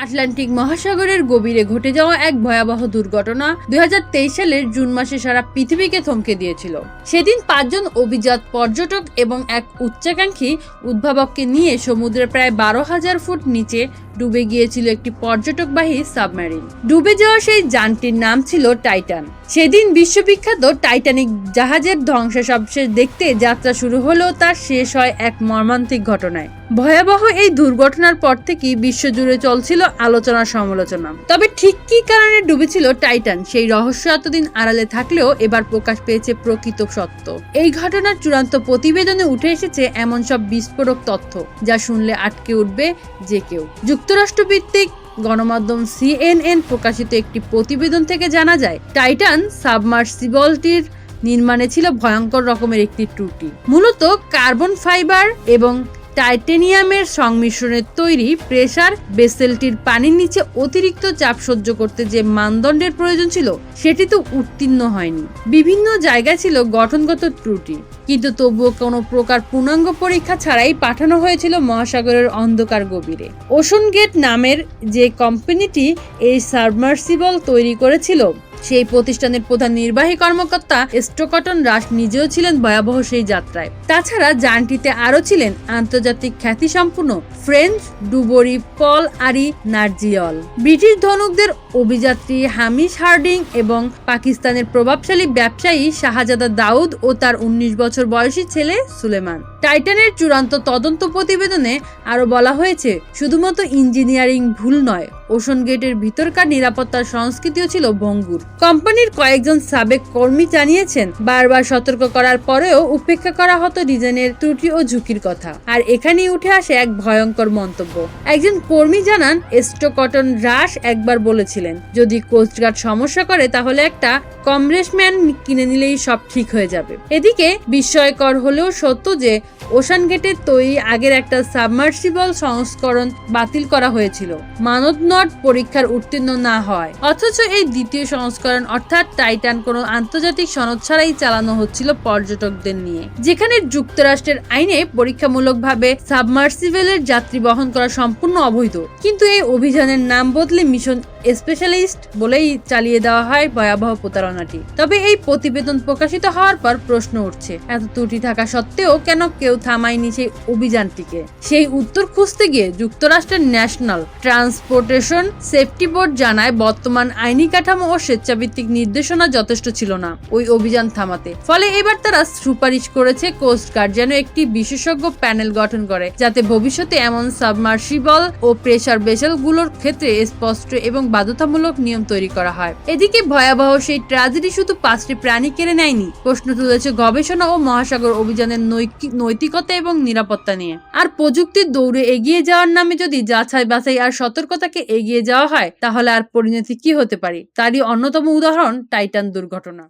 Atlantic মহাসাগরের গভীরে ঘটে যাওয়া এক ভয়াবহ দুর্ঘটনা দুই হাজার তেইশ সালের জুন মাসে সারা পৃথিবীকে থমকে দিয়েছিল। সেদিন পাঁচজন অভিজাত পর্যটক এবং এক উচ্চাকাঙ্ক্ষী উদ্ভাবককে নিয়ে সমুদ্রে প্রায় বারো হাজার ফুট নিচে ডুবে গিয়েছিল একটি পর্যটকবাহী সাবমেরিন। ডুবে যাওয়া সেই যানটির নাম ছিল টাইটান। সেদিন বিশ্ববিখ্যাত টাইটানিক জাহাজের ধ্বংসাবশেষ দেখতে যাত্রা শুরু হলেও তার শেষ হয় এক মর্মান্তিক ঘটনায়। ভয়াবহ এই দুর্ঘটনার পর থেকেই বিশ্বজুড়ে চলছিল আলোচনা সমালোচনা। তবে ঠিক কী কারণে ডুবেছিল টাইটান, সেই রহস্য এতদিন আড়ালে থাকলেও এবার প্রকাশ পেয়েছে প্রকৃত সত্য। এই ঘটনার চূড়ান্ত প্রতিবেদনে উঠে এসেছে এমন সব বিস্ফোরক তথ্য, যা শুনলে আটকে উঠবে যে কেউ। যুক্তরাষ্ট্রভিত্তিক গণমাধ্যম সিএনএন প্রকাশিত একটি প্রতিবেদন থেকে জানা যায়, টাইটান সাবমার্সিবলটির নির্মাণে ছিল ভয়ঙ্কর রকমের একটি ত্রুটি। মূলত কার্বন ফাইবার এবং টাইটেনিয়ামের সংমিশ্রণের তৈরি প্রেসার বেসেলটির পানির নিচে অতিরিক্ত চাপ সহ্য করতে যে মানদণ্ডের প্রয়োজন ছিল, সেটি তো উত্তীর্ণ হয়নি। বিভিন্ন জায়গায় ছিল গঠনগত ত্রুটি, কিন্তু তবুও কোনো প্রকার পূর্ণাঙ্গ পরীক্ষা ছাড়াই পাঠানো হয়েছিল মহাসাগরের অন্ধকার গভীরে। ওশন গেট নামের যে কোম্পানিটি এই সাবমার্সিবল তৈরি করেছিল সেই প্রতিষ্ঠানের প্রধান নির্বাহী কর্মকর্তা স্টোকটন রাস নিজেও ছিলেন ভয়াবহ সেই যাত্রায়। তাছাড়া যানটিতে আরও ছিলেন আন্তর্জাতিক খ্যাতিসম্পন্ন ফ্রেঞ্চ ডুবরি পল আরি নার্জিয়ল। ব্রিটিশ ধনুকদের অভিযাত্রী হামিশ হার্ডিং এবং পাকিস্তানের প্রভাবশালী ব্যবসায়ী শাহজাদা দাউদ ও তার উনিশ বছর বয়সী ছেলে সুলেমান। টাইটানের চূড়ান্ত তদন্ত প্রতিবেদনে আরও বলা হয়েছে, শুধুমাত্র ইঞ্জিনিয়ারিং ভুল নয় ওশন গেটের ভিতরকার নিরাপত্তার সংস্কৃতিও ছিল ভঙ্গুর। কোম্পানির কয়েকজন সাবেক কর্মী জানিয়েছেন, বারবার সতর্ক করার পরেও উপেক্ষা করা হতো ডিজাইনের ত্রুটি ও ঝুঁকির কথা। আর এখানেই উঠে আসে এক ভয়ঙ্কর মন্তব্য। একজন কর্মী জানান স্টোকটন রাশ একবার বলেছিলেন, যদি কোস্টগার্ড সমস্যা করে তাহলে একটা কমরেসম্যান কিনে নিলেই সব ঠিক হয়ে যাবে। এদিকে বিস্ময়কর হলেও সত্য যে, ওশান গেটের তৈরি আগের একটা সাবমার্সিবল সংস্করণ বাতিল করা হয়েছিল। মানব নট পরীক্ষার উত্তীর্ণ না হয়। অথচ এই দ্বিতীয় সংস্করণ অর্থাৎ টাইটান কোনো আন্তর্জাতিক সনদ ছাড়াই চালানো হচ্ছিল পর্যটকদের নিয়ে। যেখানে যুক্তরাষ্ট্রের আইনে পরীক্ষামূলকভাবে সাবমার্সিবলের যাত্রী বহন করা সম্পূর্ণ অবৈধ। কিন্তু এই অভিযানের নাম বদলে মিশন স্পেশালিস্ট বলেই চালিয়ে দেওয়া হয় ভয়াবহ প্রতারণাটি। তবে এই প্রতিবেদন প্রকাশিত হওয়ার পর প্রশ্ন উঠছে, এত ত্রুটি থাকা সত্ত্বেও কেন কেউ থামায়নি সেই অভিযানটিকে? সেই উত্তর খুঁজতে গিয়ে যুক্তরাষ্ট্রের ন্যাশনাল ট্রান্সপোর্টেশন সেফটি বোর্ড জানায় বর্তমান আইনি কাঠামো ও স্বেচ্ছাভিত্তিক নির্দেশনা যথেষ্ট ছিল না ওই অভিযান থামাতে। ফলে এবার তারা সুপারিশ করেছে কোস্ট গার্ড যেন একটি বিশেষজ্ঞ প্যানেল গঠন করে, যাতে ভবিষ্যতে এমন সাবমার্সিবল ও প্রেসার ভেসেলগুলোর ক্ষেত্রে স্পষ্ট এবং বাধ্যতামূলক নিয়ম তৈরি করা হয়। এদিকে ভয়াবহ সেই ট্র্যাজেডি শুধু পাঁচটি প্রাণী কেড়ে নেয়নি, প্রশ্ন তুলেছে গবেষণা ও মহাসাগর অভিযানের নৈতিকতা এবং নিরাপত্তা নিয়ে। আর প্রযুক্তির দৌড়ে এগিয়ে যাওয়ার নামে যদি যাচাই বাছাই আর সতর্কতাকে এগিয়ে যাওয়া হয় তাহলে আর পরিণতি কি হতে পারে? তারই অন্যতম উদাহরণ টাইটান দুর্ঘটনা।